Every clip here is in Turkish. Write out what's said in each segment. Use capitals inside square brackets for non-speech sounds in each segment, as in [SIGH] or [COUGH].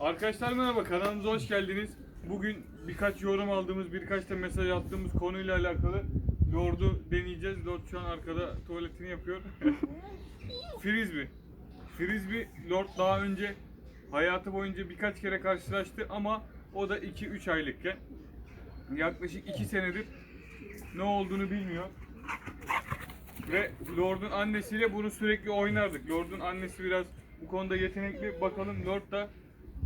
Arkadaşlar merhaba kanalımıza hoş geldiniz. Bugün birkaç yorum aldığımız, birkaç da mesaj attığımız konuyla alakalı Lord'u deneyeceğiz. Lord şu an arkada tuvaletini yapıyor. [LAUGHS] Frisbee. Frisbee Lord daha önce hayatı boyunca birkaç kere karşılaştı ama o da 2-3 aylıkken. Yaklaşık 2 senedir ne olduğunu bilmiyor. Ve Lord'un annesiyle bunu sürekli oynardık. Lord'un annesi biraz bu konuda yetenekli. Bakalım Lord da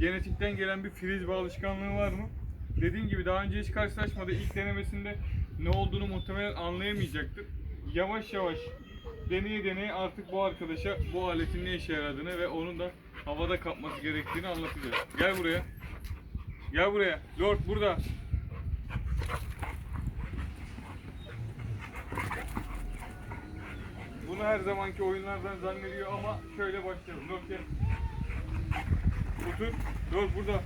genetikten gelen bir frisbee alışkanlığı var mı? Dediğim gibi daha önce hiç karşılaşmadı. İlk denemesinde ne olduğunu muhtemelen anlayamayacaktır. Yavaş yavaş deneye deneye artık bu arkadaşa bu aletin ne işe yaradığını ve onun da havada kapması gerektiğini anlatacağız. Gel buraya. Gel buraya. Lord burada. Bunu her zamanki oyunlardan zannediyor ama şöyle başlayalım. Lord gel. Otur. Lord burada.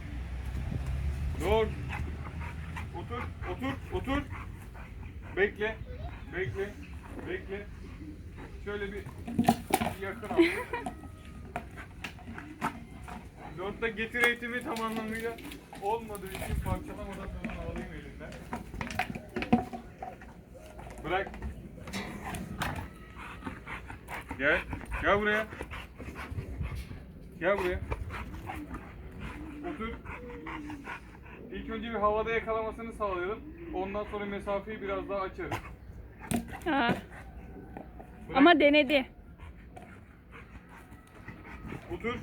Lord. Otur. Otur. Otur. Bekle. Bekle. Bekle. Şöyle bir yakın al. [LAUGHS] Lord'da getir eğitimi tam anlamıyla olmadığı için parçalamadan sonra alayım elinden. Bırak. Gel. Gel buraya. Gel buraya. Otur. İlk önce bir havada yakalamasını sağlayalım. Ondan sonra mesafeyi biraz daha açarız. Ha. Bırak. Ama denedi. Otur.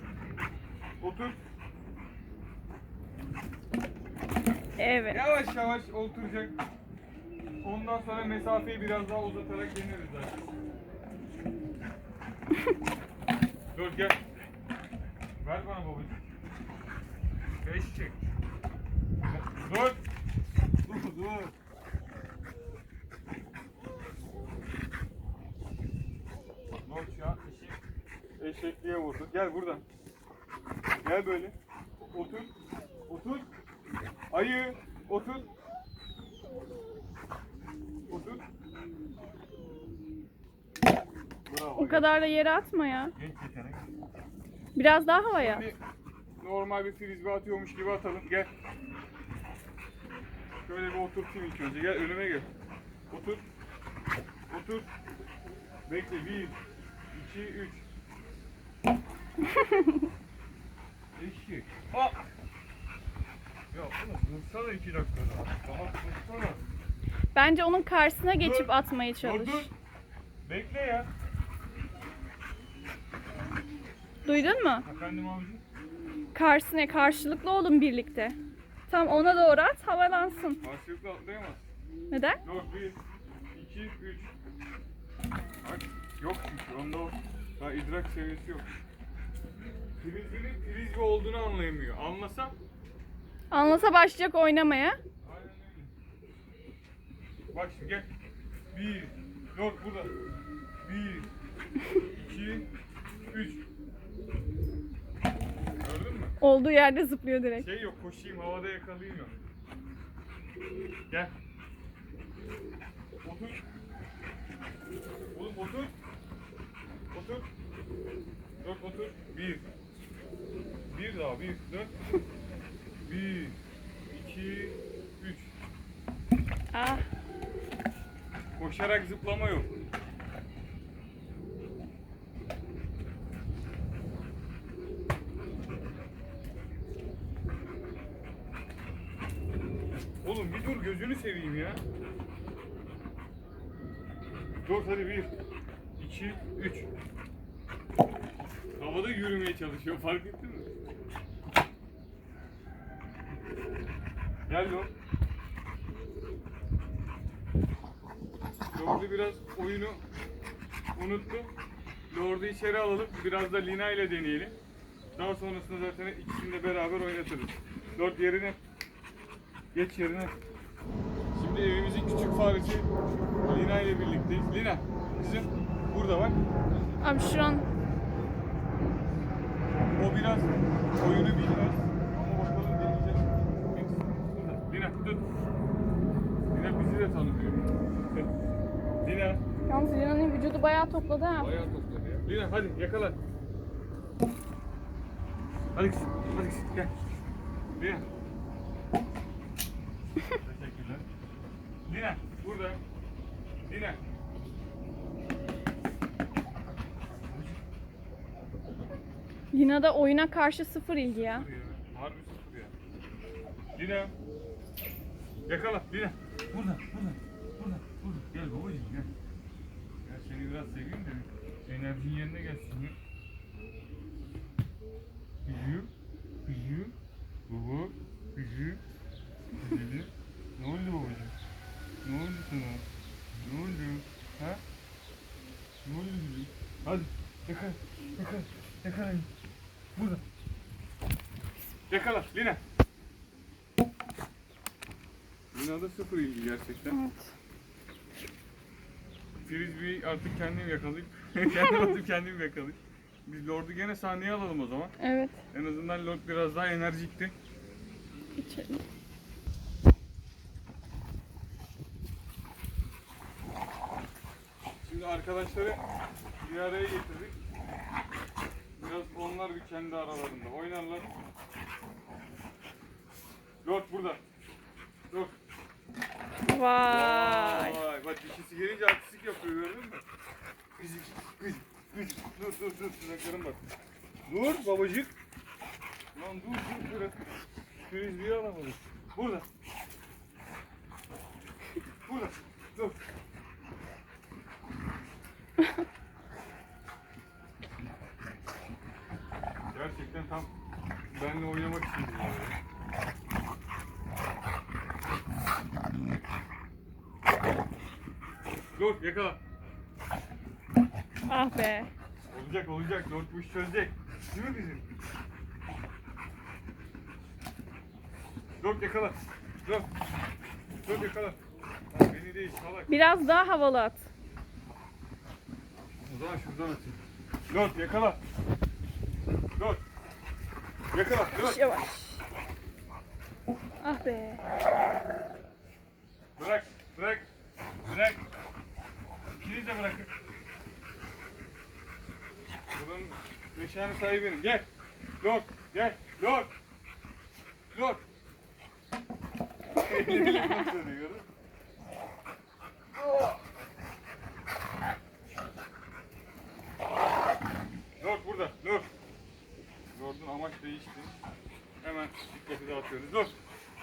Otur. Evet. Yavaş yavaş oturacak. Ondan sonra mesafeyi biraz daha uzatarak deneriz zaten. [LAUGHS] Dur gel. Ver bana babacığım. Beş çek. Dur. Dur dur. Dur şu an işi eşekliğe vurdu. Gel buradan. Gel böyle. Otur. Otur. Ayı. Otur. Otur. Bravo. O kadar da yere atma ya. Genç yetenek. Biraz daha havaya. Şimdi normal bir frisbee atıyormuş gibi atalım. Gel. Şöyle bir oturtayım ilk önce. Gel önüme gel. Otur. Otur. Bekle. Bir, iki, üç. [LAUGHS] Eşek. Hop. Ya oğlum dursana iki dakika daha. Daha dursana. Bence onun karşısına geçip Dur. atmaya Dur çalış. dur. Bekle ya. Duydun mu? Efendim abicim. Karşısına karşılıklı olun birlikte. Tam ona doğru at havalansın. Karşılıklı atlayamaz. Neden? Yok bir, iki, üç. Bak yok çünkü onda o daha idrak seviyesi yok. Frisbee'nin frisbee olduğunu anlayamıyor. Anlasa Anlasa başlayacak oynamaya. aynen öyle. Bak şimdi gel. Bir, dört burada. Bir, iki, üç. Olduğu yerde zıplıyor direkt. Şey yok koşayım havada yakalayayım yok. Gel. Otur. Oğlum otur. Otur. Dört otur. Bir. Bir daha bir. Dört. [LAUGHS] Bir. iki, Üç. Ah. Koşarak zıplama yok. Oğlum bir dur gözünü seveyim ya. Dur hadi bir, iki, üç. Havada yürümeye çalışıyor fark ettin mi? Gel Lord. Lord'u biraz oyunu unuttu. Lord'u içeri alalım. Biraz da Lina ile deneyelim. Daha sonrasında zaten ikisini de beraber oynatırız. Lord yerine. Geç yerine. Evimizin küçük faresi Lina ile birlikteyiz. Lina, kızım burada bak. Abi şu an O biraz oyunu bilmez. Ama bakalım deneyeceğiz. Lina tut. Lina bizi de tanımıyor. [LAUGHS] Lina. yalnız Lina'nın vücudu bayağı topladı ha. Bayağı topladı ya. Lina hadi yakala. Hadi kızım, hadi kızım gel. Lina. [LAUGHS] Lina burada. Lina. Lina'da oyuna karşı sıfır ilgi ya. Sıfır ya. Harbi sıfır ya. Lina. Yakala Lina. Burada, burada, burada, burada. Gel babacığım gel. Ya seni biraz seveyim de enerjin yerine gelsin ya. Büyü, büyü, baba, büyü, büyü. Ne oldu babacığım? Ne oldu sana? Ne oldu? Ha? Ne oldu gülüm? Hadi yakala, yakala, yakala. Burada. Yakala Lina. Lina'da sıfır ilgi gerçekten. Evet. Frisbee'yi artık kendim yakalayıp [LAUGHS] kendim atıp kendim yakalayıp. Biz Lord'u gene sahneye alalım o zaman. Evet. En azından Lord biraz daha enerjikti. İçelim. Şimdi arkadaşları bir araya getirdik. Biraz onlar bir kendi aralarında oynarlar. Lord burada. Lord. Vay. Vay. Bak dişisi gelince artistik yapıyor gördün mü? Gıcık, gıcık, gıcık. Dur dur dur tırnaklarım bak. Dur babacık. Lan dur dur dur. Frisbee'yi alamadık. Burada. Burada. Dur. Gerçekten tam benimle oynamak için yani. Dur yakala. Ah be. Olacak olacak. Lord bu işi çözecek. Değil mi bizim? Lord yakala. Lord. Lord yakala. Ha, beni değil salak. Biraz daha havalı at. O zaman şuradan atayım. Lord yakala. Lord. Yakala. Lord. Yavaş. Ah be. Bırak. Bırak. Bırak. İkiniz de bırakın. Buranın meşhane sahibi benim. Gel. Lord. Gel. Lord. Lord. [LAUGHS] Lord burada. Lord. Lord'un amaç değişti. Hemen dikkati dağıtıyoruz. Lord.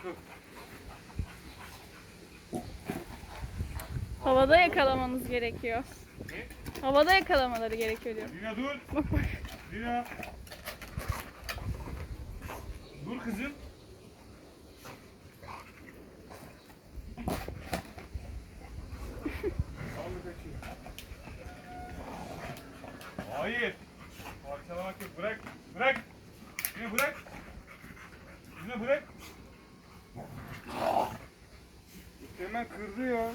Lord. Havada yakalamanız gerekiyor. Ne? Havada yakalamaları gerekiyor diyorum. Lina dur. Bak bak. Lina. Dur kızım. Hayır. Parçalamak yok. Bırak. Bırak. Lina bırak. Lina bırak. Hemen kırdı ya.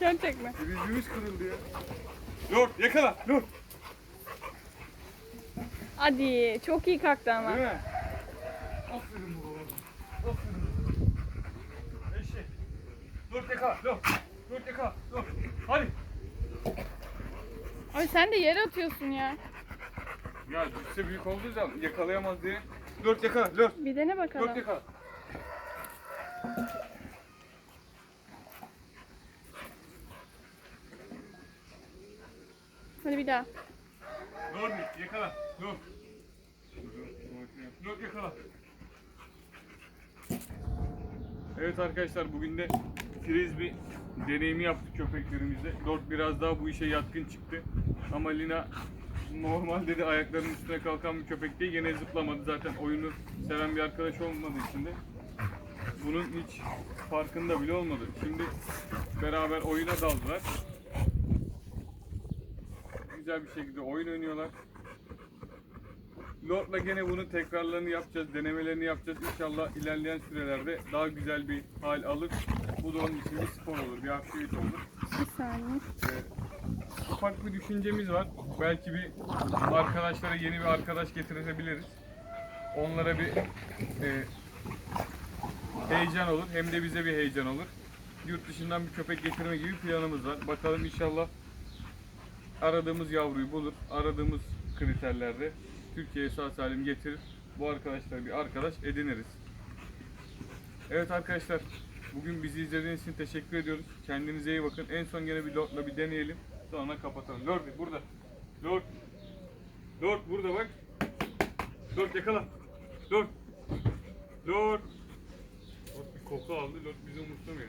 Gerçek mi? Yüzümüz kırıldı ya. Lord yakala. Lord. Hadi. Çok iyi kalktı ama. Değil mi? Aferin bu oğlum. Aferin. Eşek. Dur yakala. Dur. Dur yakala. Dur. Hadi. Ay sen de yere atıyorsun ya. Ya düşse büyük olduğu zaman yakalayamaz diye. Dur yakala. Dur. Bir dene bakalım. yakala. Hadi bir daha. Dur yakala. Dur. Dur yakala. Evet arkadaşlar bugün de frisbee deneyimi yaptık köpeklerimizle. Lord biraz daha bu işe yatkın çıktı. Ama Lina normal dedi ayaklarının üstüne kalkan bir köpek değil. Gene zıplamadı zaten oyunu seven bir arkadaş olmadığı için de bunun hiç farkında bile olmadı. Şimdi beraber oyuna daldılar. Güzel bir şekilde oyun oynuyorlar. Lord'la gene bunun tekrarlarını yapacağız, denemelerini yapacağız. İnşallah ilerleyen sürelerde daha güzel bir hal alır. Bu da onun için bir spor olur, bir aktivite olur. Bir saniye. Ee, ufak bir düşüncemiz var. Belki bir arkadaşlara yeni bir arkadaş getirebiliriz. Onlara bir e, heyecan olur. Hem de bize bir heyecan olur. Yurt dışından bir köpek getirme gibi planımız var. Bakalım inşallah aradığımız yavruyu bulur. Aradığımız kriterlerde Türkiye'ye sağ salim getirir. bu arkadaşlar bir arkadaş ediniriz. Evet arkadaşlar bugün bizi izlediğiniz için teşekkür ediyoruz. Kendinize iyi bakın. En son gene bir Lord'la bir deneyelim. Sonra kapatalım. Lord burada. Lord. Lord burada bak. Lord yakala. Lord. Lord. Lord bir koku aldı. Lord bizi umursamıyor.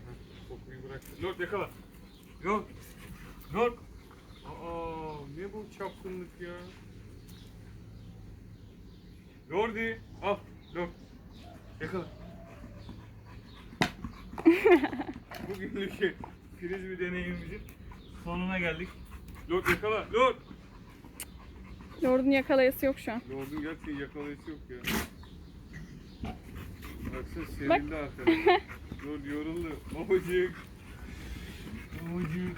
Kokuyu bıraktı. Lord yakala. Lord. Lord. Aa, ne bu çapkınlık ya? Lordi. Al. Lord. Yakala. [LAUGHS] Bugünlük şey, frisbee deneyimimizin sonuna geldik. Lord yakala. Lord. Lord'un yakalayası yok şu an. Lord'un gerçekten yakalayışı yok ya. Baksana serildi arkada. Lord yoruldu. Babacık. [LAUGHS] Babacık.